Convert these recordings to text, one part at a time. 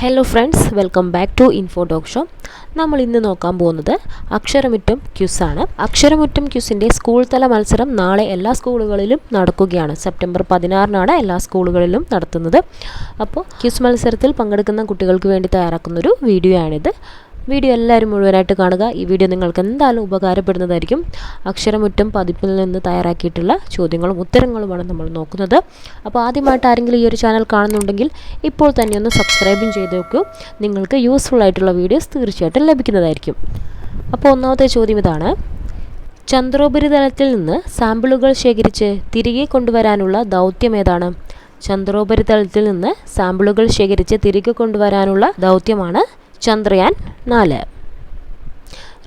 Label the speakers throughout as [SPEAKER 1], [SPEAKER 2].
[SPEAKER 1] Hello friends welcome back to info talk show നമ്മൾ ഇന്ന് നോക്കാൻ പോകുന്നത് അക്ഷരമുറ്റം ആണ്. അക്ഷരമുറ്റം ക്യുസിന്റെ സ്കൂൾ തല മത്സരം നാളെ എല്ലാ സ്കൂളുകളിലും നടക്കുകയാണ്. സെപ്റ്റംബർ പതിനാറിനാണ് എല്ലാ സ്കൂളുകളിലും നടത്തുന്നത്. അപ്പോൾ ക്യുസ് മത്സരത്തിൽ പങ്കെടുക്കുന്ന കുട്ടികൾക്ക് വേണ്ടി തയ്യാറാക്കുന്നൊരു വീഡിയോ ആണിത്. വീഡിയോ എല്ലാവരും മുഴുവനായിട്ട് കാണുക. ഈ വീഡിയോ നിങ്ങൾക്ക് എന്തായാലും ഉപകാരപ്പെടുന്നതായിരിക്കും. അക്ഷരമുറ്റം പതിപ്പിൽ നിന്ന് തയ്യാറാക്കിയിട്ടുള്ള ചോദ്യങ്ങളും ഉത്തരങ്ങളുമാണ് നമ്മൾ നോക്കുന്നത്. അപ്പോൾ ആദ്യമായിട്ട് ആരെങ്കിലും ഈ ഒരു ചാനൽ കാണുന്നുണ്ടെങ്കിൽ ഇപ്പോൾ തന്നെ ഒന്ന് സബ്സ്ക്രൈബും ചെയ്ത് നോക്കൂ നിങ്ങൾക്ക് യൂസ്ഫുൾ ആയിട്ടുള്ള വീഡിയോസ് തീർച്ചയായിട്ടും ലഭിക്കുന്നതായിരിക്കും. അപ്പോൾ ഒന്നാമത്തെ ചോദ്യം ഇതാണ്. ചന്ദ്രോപരിതലത്തിൽ നിന്ന് സാമ്പിളുകൾ ശേഖരിച്ച് തിരികെ കൊണ്ടുവരാനുള്ള ദൗത്യം ഏതാണ്? ചന്ദ്രോപരിതലത്തിൽ നിന്ന് സാമ്പിളുകൾ ശേഖരിച്ച് തിരികെ കൊണ്ടുവരാനുള്ള ദൗത്യമാണ് ചന്ദ്രയാൻ നാല്.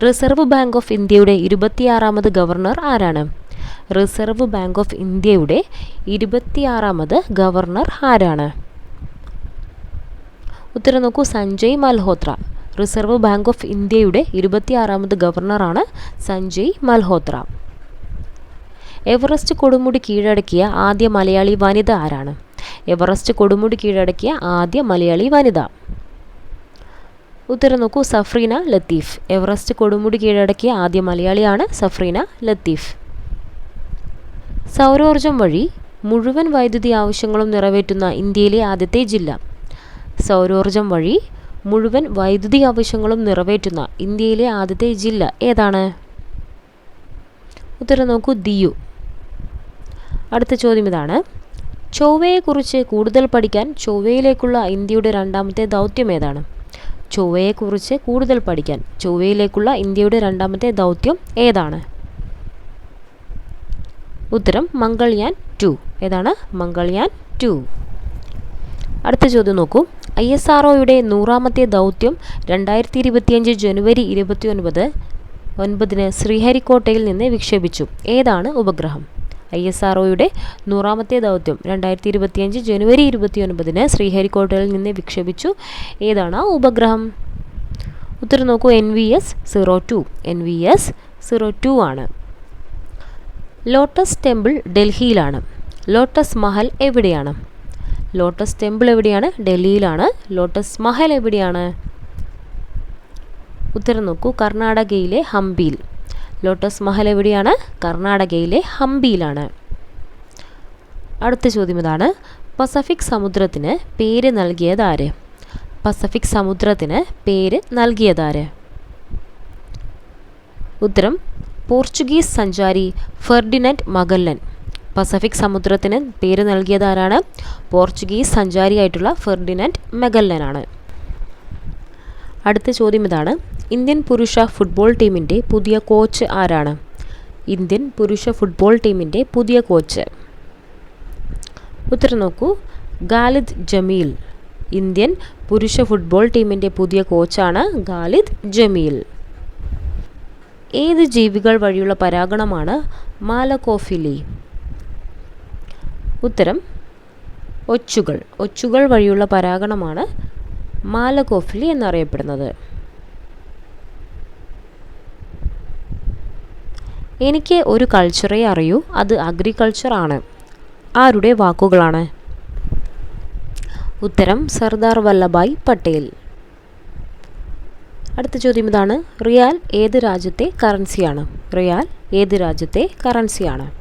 [SPEAKER 1] റിസർവ് ബാങ്ക് ഓഫ് ഇന്ത്യയുടെ ഇരുപത്തിയാറാമത് ഗവർണർ ആരാണ്? റിസർവ് ബാങ്ക് ഓഫ് ഇന്ത്യയുടെ ഇരുപത്തിയാറാമത് ഗവർണർ ആരാണ്? ഉത്തരം നോക്കൂ Sanjay Malhotra. Reserve bank of ഇന്ത്യയുടെ ഇരുപത്തിയാറാമത് ഗവർണറാണ് സഞ്ജയ് മൽഹോത്ര. എവറസ്റ്റ് കൊടുമുടി കീഴടക്കിയ ആദ്യ മലയാളി വനിത ആരാണ്? എവറസ്റ്റ് കൊടുമുടി കീഴടക്കിയ ആദ്യ മലയാളി വനിത. ഉത്തരം നോക്കൂ സഫ്രീന ലത്തീഫ്. എവറസ്റ്റ് കൊടുമുടി കീഴടക്കിയ ആദ്യ മലയാളിയാണ് സഫ്രീന ലത്തീഫ്. സൗരോർജം വഴി മുഴുവൻ വൈദ്യുതി ആവശ്യങ്ങളും നിറവേറ്റുന്ന ഇന്ത്യയിലെ ആദ്യത്തെ ജില്ല. സൗരോർജം വഴി മുഴുവൻ വൈദ്യുതി ആവശ്യങ്ങളും നിറവേറ്റുന്ന ഇന്ത്യയിലെ ആദ്യത്തെ ജില്ല ഏതാണ്? ഉത്തരം നോക്കൂ ദിയു. അടുത്ത ചോദ്യം ഇതാണ്. ചൊവ്വയെക്കുറിച്ച് കൂടുതൽ പഠിക്കാൻ ചൊവ്വയിലേക്കുള്ള ഇന്ത്യയുടെ രണ്ടാമത്തെ ദൗത്യം ഏതാണ്? ചൊവ്വയെക്കുറിച്ച് കൂടുതൽ പഠിക്കാൻ. ചൊവ്വയിലേക്കുള്ള ഇന്ത്യയുടെ രണ്ടാമത്തെ ദൗത്യം ഏതാണ്? ഉത്തരം മംഗൾയാൻ ടു. ഏതാണ്? മംഗൾയാൻ ടു. അടുത്ത ചോദ്യം നോക്കൂ. ഐ എസ് ആർ ഒയുടെ നൂറാമത്തെ ദൗത്യം രണ്ടായിരത്തി ഇരുപത്തിയഞ്ച് ജനുവരി ഇരുപത്തി ഒൻപത് ഒൻപതിന് ശ്രീഹരിക്കോട്ടയിൽ നിന്ന് വിക്ഷേപിച്ചു. ഏതാണ് ഉപഗ്രഹം? ഐ എസ് ആർ ഒയുടെ നൂറാമത്തെ ദൗത്യം രണ്ടായിരത്തി ഇരുപത്തിയഞ്ച് ജനുവരി ഇരുപത്തി ഒൻപതിന് ശ്രീഹരിക്കോട്ടയിൽ നിന്ന് വിക്ഷേപിച്ചു. ഏതാണ് ഉപഗ്രഹം? ഉത്തരം നോക്കൂ. N V S zero two. N V S zero two ആണ്. ലോട്ടസ് ടെമ്പിൾ ഡൽഹിയിലാണ്. ലോട്ടസ് മഹൽ എവിടെയാണ്? ലോട്ടസ് ടെമ്പിൾ എവിടെയാണ്? ഡൽഹിയിലാണ്. ലോട്ടസ് മഹൽ എവിടെയാണ്? ഉത്തരം നോക്കൂ. കർണാടകയിലെ ഹംപിയിൽ. ലോട്ടസ് മഹൽ എവിടെയാണ്? കർണാടകയിലെ ഹംപിയിലാണ്. അടുത്ത ചോദ്യം ഇതാണ്. പസഫിക് സമുദ്രത്തിന് പേര് നൽകിയതാര് പസഫിക് സമുദ്രത്തിന് പേര് നൽകിയതാര് ഉത്തരം പോർച്ചുഗീസ് സഞ്ചാരി ഫെർഡിനൻഡ് മഗല്ലൻ. പസഫിക് സമുദ്രത്തിന് പേര് നൽകിയതാരാണ് പോർച്ചുഗീസ് സഞ്ചാരിയായിട്ടുള്ള ഫെർഡിനൻഡ് മെഗല്ലനാണ്. അടുത്ത ചോദ്യം ഇതാണ്. ഇന്ത്യൻ പുരുഷ ഫുട്ബോൾ ടീമിന്റെ പുതിയ കോച്ച് ആരാണ്? ഇന്ത്യൻ പുരുഷ ഫുട്ബോൾ ടീമിന്റെ പുതിയ കോച്ച്. ഉത്തരം നോക്കൂ. ഗാലിദ് ജമീൽ. ഇന്ത്യൻ പുരുഷ ഫുട്ബോൾ ടീമിന്റെ പുതിയ കോച്ചാണ് ഗാലിദ് ജമീൽ. ഏത് ജീവികൾ വഴിയുള്ള പരാഗണമാണ് മാലക്കോഫിലി ഉത്തരം ഒച്ചുകൾ. ഒച്ചുകൾ വഴിയുള്ള പരാഗണമാണ് മാലക്കോഫിലി എന്നറിയപ്പെടുന്നത്. എനിക്ക് ഒരു കൾച്ചറേ അറിയൂ. അത് അഗ്രികൾച്ചറാണ് ആരുടെ വാക്കുകളാണ്? ഉത്തരം സർദാർ വല്ലഭായ് പട്ടേൽ. അടുത്ത ചോദ്യം ഇതാണ്. റിയാൽ ഏത് രാജ്യത്തെ കറൻസിയാണ് റിയാൽ ഏത് രാജ്യത്തെ കറൻസിയാണ്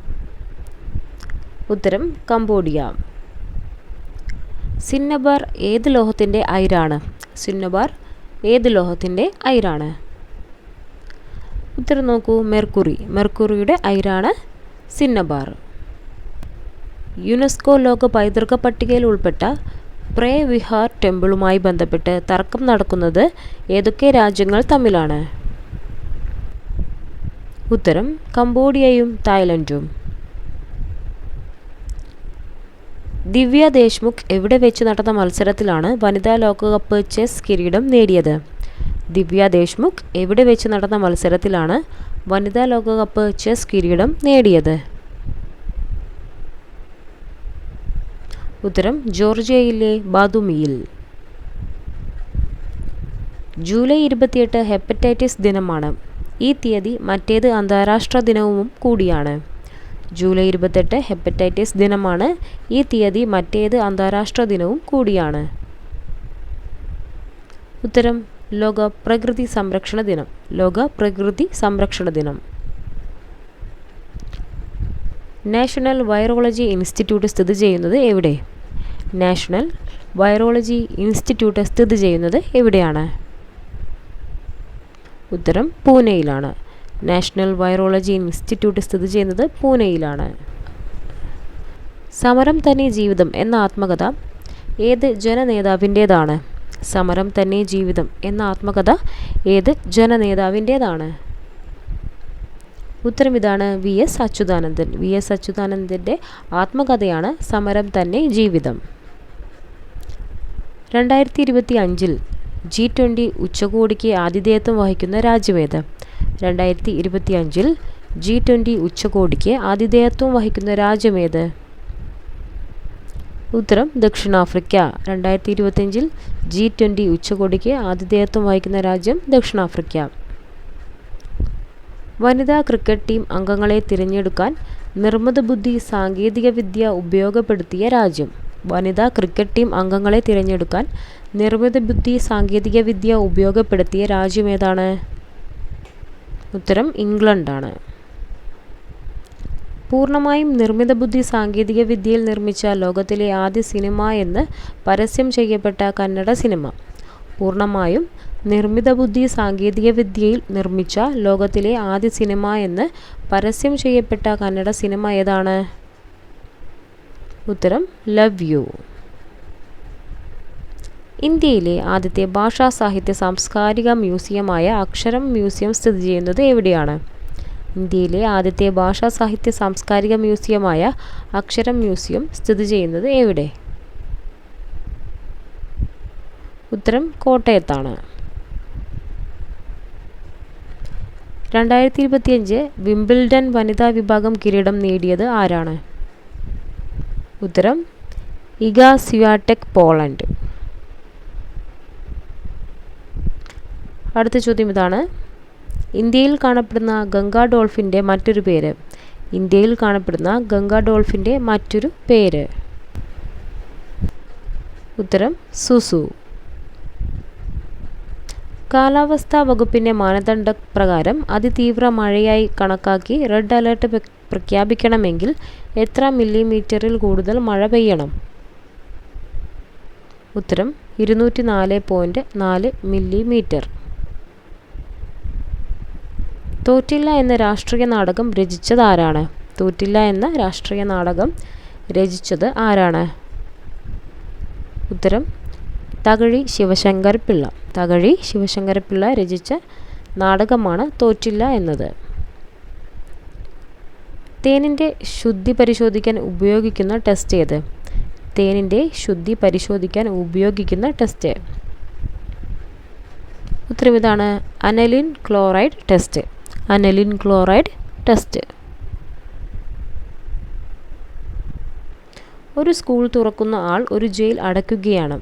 [SPEAKER 1] ഉത്തരം കംബോഡിയ. സിന്നബാർ ഏത് ലോഹത്തിന്റെ അയിരാണ്? സിന്നബാർ ഏത് ലോഹത്തിന്റെ അയിരാണ്? ഉത്തരം നോക്കൂ. മെർക്കുറി. മെർക്കുറിയുടെ അയിരാണ് സിന്നബാർ. യുനെസ്കോ ലോക പൈതൃക പട്ടികയിൽ ഉൾപ്പെട്ട പ്രേ വിഹാർ ടെമ്പിളുമായി ബന്ധപ്പെട്ട് തർക്കം നടക്കുന്നത് ഏതൊക്കെ രാജ്യങ്ങൾ തമ്മിലാണ്? ഉത്തരം കംബോഡിയയും തായ്ലൻഡും. ദിവ്യ ദേശ്മുഖ് എവിടെ വെച്ച് നടന്ന മത്സരത്തിലാണ് വനിതാ ലോകകപ്പ് ചെസ് കിരീടം നേടിയത്? ദിവ്യ ദേശ്മുഖ് എവിടെ വെച്ച് നടന്ന മത്സരത്തിലാണ് വനിതാ ലോകകപ്പ് ചെസ് കിരീടം നേടിയത്. ഉത്തരം ജോർജിയയിലെ ബാദുമിയിൽ. ജൂലൈ ഇരുപത്തിയെട്ട് ഹെപ്പറ്റൈറ്റിസ് ദിനമാണ്. ഈ തീയതി മറ്റേത് അന്താരാഷ്ട്ര ദിനവും കൂടിയാണ്. ജൂലൈ ഇരുപത്തെട്ട് ഹെപ്പറ്റൈറ്റിസ് ദിനമാണ്. ഈ തീയതി മറ്റേത് അന്താരാഷ്ട്ര ദിനവും കൂടിയാണ്. ഉത്തരം ലോക പ്രകൃതി സംരക്ഷണ ദിനം. ലോക പ്രകൃതി സംരക്ഷണ ദിനം. നാഷണൽ വൈറോളജി ഇൻസ്റ്റിറ്റ്യൂട്ട് സ്ഥിതി ചെയ്യുന്നത് എവിടെ? നാഷണൽ വൈറോളജി ഇൻസ്റ്റിറ്റ്യൂട്ട് സ്ഥിതി ചെയ്യുന്നത് എവിടെയാണ്? ഉത്തരം പൂനെയിലാണ്. നാഷണൽ വൈറോളജി ഇൻസ്റ്റിറ്റ്യൂട്ട് സ്ഥിതി ചെയ്യുന്നത് പൂനെയിലാണ്. സമരം തന്നെ ജീവിതം എന്ന ആത്മകഥ ഏത് ജനനേതാവിന്റേതാണ്? സമരം തന്നെ ജീവിതം എന്ന ആത്മകഥ ഏത് ജനനേതാവിന്റേതാണ്? ഉത്തരം ഇതാണ് V S Achuthanandan. V S അച്യുതാനന്ദന്റെ ആത്മകഥയാണ് സമരം തന്നെ ജീവിതം. രണ്ടായിരത്തി ഇരുപത്തി അഞ്ചിൽ ജി ട്വന്റി ഉച്ചകോടിക്ക് ആതിഥേയത്വം വഹിക്കുന്ന രാജ്യമേത് രണ്ടായിരത്തി ഇരുപത്തി അഞ്ചിൽ ജി ട്വന്റി ഉച്ചകോടിക്ക് ആതിഥേയത്വം വഹിക്കുന്ന രാജ്യമേത് ഉത്തരം ദക്ഷിണാഫ്രിക്ക. രണ്ടായിരത്തി ഇരുപത്തിയഞ്ചിൽ ജി ട്വന്റി ഉച്ചകോടിക്ക് ആതിഥേയത്വം വഹിക്കുന്ന രാജ്യം ദക്ഷിണാഫ്രിക്ക. വനിതാ ക്രിക്കറ്റ് ടീം അംഗങ്ങളെ തിരഞ്ഞെടുക്കാൻ നിർമ്മിത ബുദ്ധി സാങ്കേതികവിദ്യ ഉപയോഗപ്പെടുത്തിയ രാജ്യം. വനിതാ ക്രിക്കറ്റ് ടീം അംഗങ്ങളെ തിരഞ്ഞെടുക്കാൻ നിർമ്മിത ബുദ്ധി സാങ്കേതികവിദ്യ ഉപയോഗപ്പെടുത്തിയ രാജ്യം ഏതാണ്? ഉത്തരം ഇംഗ്ലണ്ടാണ്. പൂർണമായും നിർമ്മിത ബുദ്ധി സാങ്കേതിക വിദ്യയിൽ നിർമ്മിച്ച ലോകത്തിലെ ആദ്യ സിനിമ എന്ന് പരസ്യം ചെയ്യപ്പെട്ട കന്നഡ സിനിമ. പൂർണമായും നിർമ്മിത ബുദ്ധി സാങ്കേതിക വിദ്യയിൽ നിർമ്മിച്ച ലോകത്തിലെ ആദ്യ സിനിമ എന്ന് പരസ്യം ചെയ്യപ്പെട്ട കന്നഡ സിനിമ ഏതാണ്? ഉത്തരം ലവ് യു. ഇന്ത്യയിലെ ആദ്യത്തെ ഭാഷാ സാഹിത്യ സാംസ്കാരിക മ്യൂസിയമായ അക്ഷരം മ്യൂസിയം സ്ഥിതി ചെയ്യുന്നത് എവിടെയാണ്? ഇന്ത്യയിലെ ആദ്യത്തെ ഭാഷാ സാഹിത്യ സാംസ്കാരിക മ്യൂസിയമായ അക്ഷരം മ്യൂസിയം സ്ഥിതി ചെയ്യുന്നത് എവിടെ? ഉത്തരം കോട്ടയത്താണ്. രണ്ടായിരത്തി ഇരുപത്തിയഞ്ച് വിംബിൾഡൺ വനിതാ വിഭാഗം കിരീടം നേടിയത് ആരാണ്? ഉത്തരം ഇഗ സിയാടെക് പോളണ്ട്. അടുത്ത ചോദ്യം ഇതാണ്. ഇന്ത്യയിൽ കാണപ്പെടുന്ന ഗംഗാ ഡോൾഫിന്റെ മറ്റൊരു പേര്. ഇന്ത്യയിൽ കാണപ്പെടുന്ന ഗംഗാ ഡോൾഫിന്റെ മറ്റൊരു പേര്. ഉത്തരം സുസു. കാലാവസ്ഥാ വകുപ്പിന്റെ മാനദണ്ഡ പ്രകാരം അതിതീവ്ര മഴയായി കണക്കാക്കി റെഡ് അലേർട്ട് പ്രഖ്യാപിക്കണമെങ്കിൽ എത്ര മില്ലിമീറ്ററിൽ കൂടുതൽ മഴ പെയ്യണം? ഉത്തരം ഇരുന്നൂറ്റി നാല് പോയിന്റ് നാല് മില്ലിമീറ്റർ. തോറ്റില്ല എന്ന രാഷ്ട്രീയ നാടകം രചിച്ചത് ആരാണ്? തോറ്റില്ല എന്ന രാഷ്ട്രീയ നാടകം രചിച്ചത് ആരാണ്? ഉത്തരം തകഴി ശിവശങ്കർ പിള്ള തകഴി ശിവശങ്കർ പിള്ള രചിച്ച നാടകമാണ് തോറ്റില്ല എന്നത്. തേനിന്റെ ശുദ്ധി പരിശോധിക്കാൻ ഉപയോഗിക്കുന്ന ടെസ്റ്റ് ഏത്? തേനിന്റെ ശുദ്ധി പരിശോധിക്കാൻ ഉപയോഗിക്കുന്ന ടെസ്റ്റ്. ഉത്തരം ഇതാണ് aniline chloride test. Aniline chloride test. ഒരു സ്കൂൾ തുറക്കുന്ന ആൾ ഒരു ജയിൽ അടയ്ക്കുകയാണ്.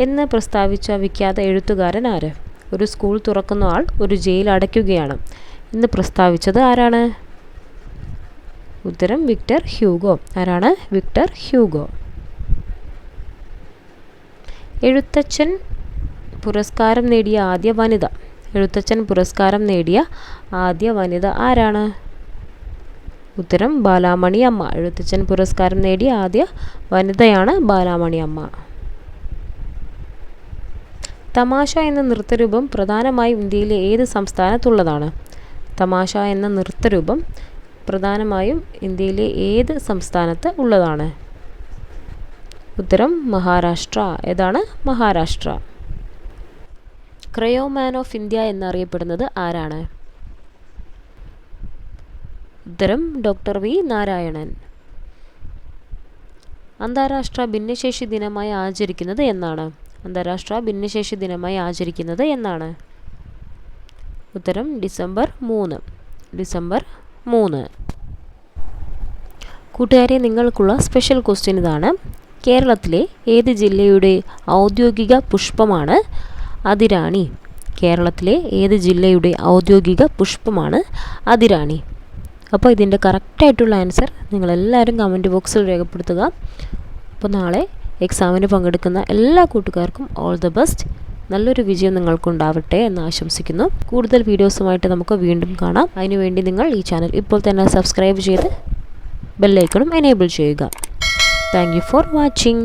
[SPEAKER 1] എന്ന് പ്രസ്താവിച്ച വിഖ്യാത എഴുത്തുകാരൻ ആര്? ഒരു സ്കൂൾ തുറക്കുന്ന ആൾ ഒരു ജയിൽ അടയ്ക്കുകയാണ്. എന്ന് പ്രസ്താവിച്ചത് ആരാണ്? ഉത്തരം വിക്ടർ ഹ്യൂഗോ. ആരാണ്? Victor Hugo. എഴുത്തച്ഛൻ പുരസ്കാരം നേടിയ ആദ്യ വനിത. എഴുത്തച്ഛൻ പുരസ്കാരം നേടിയ ആദ്യ വനിത ആരാണ്? ഉത്തരം ബാലാമണി അമ്മ എഴുത്തച്ഛൻ പുരസ്കാരം നേടിയ ആദ്യ വനിതയാണ് ബാലാമണി അമ്മ തമാശ എന്ന നൃത്തരൂപം പ്രധാനമായും ഇന്ത്യയിലെ ഏത് സംസ്ഥാനത്തുള്ളതാണ്? തമാശ എന്ന നൃത്തരൂപം പ്രധാനമായും ഇന്ത്യയിലെ ഏത് സംസ്ഥാനത്ത് ഉള്ളതാണ്? ഉത്തരം മഹാരാഷ്ട്ര. ഏതാണ്? Maharashtra. Cryo man of India എന്നറിയപ്പെടുന്നത് ആരാണ്? ഉത്തരം ഡോക്ടർ വി നാരായണൻ. അന്താരാഷ്ട്ര ഭിന്നശേഷി ദിനമായി ആചരിക്കുന്നത് എന്നാണ്. അന്താരാഷ്ട്ര ഭിന്നശേഷി ദിനമായി ആചരിക്കുന്നത് എന്നാണ്. ഉത്തരം ഡിസംബർ മൂന്ന്. ഡിസംബർ മൂന്ന്. കൂട്ടുകാരെ നിങ്ങൾക്കുള്ള സ്പെഷ്യൽ ക്വസ്റ്റ്യൻ ഇതാണ്. കേരളത്തിലെ ഏത് ജില്ലയുടെ ഔദ്യോഗിക പുഷ്പമാണ് അതിരാണി. കേരളത്തിലെ ഏത് ജില്ലയുടെ ഔദ്യോഗിക പുഷ്പമാണ് അതിരാണി? അപ്പോൾ ഇതിന്റെ കറക്റ്റായിട്ടുള്ള ആൻസർ നിങ്ങളെല്ലാവരും കമന്റ് ബോക്സിൽ രേഖപ്പെടുത്തുക. അപ്പോൾ നാളെ എക്സാമിന് പങ്കെടുക്കുന്ന എല്ലാ കൂട്ടുകാർക്കും ഓൾ ദ ബെസ്റ്റ് നല്ലൊരു വിജയം നിങ്ങൾക്കുണ്ടാവട്ടെ എന്ന് ആശംസിക്കുന്നു. കൂടുതൽ വീഡിയോസുമായിട്ട് നമുക്ക് വീണ്ടും കാണാം. അതിനുവേണ്ടി നിങ്ങൾ ഈ ചാനൽ ഇപ്പോൾ തന്നെ സബ്സ്ക്രൈബ് ചെയ്ത് ബെല്ലൈക്കണും എനേബിൾ ചെയ്യുക. Thank for watching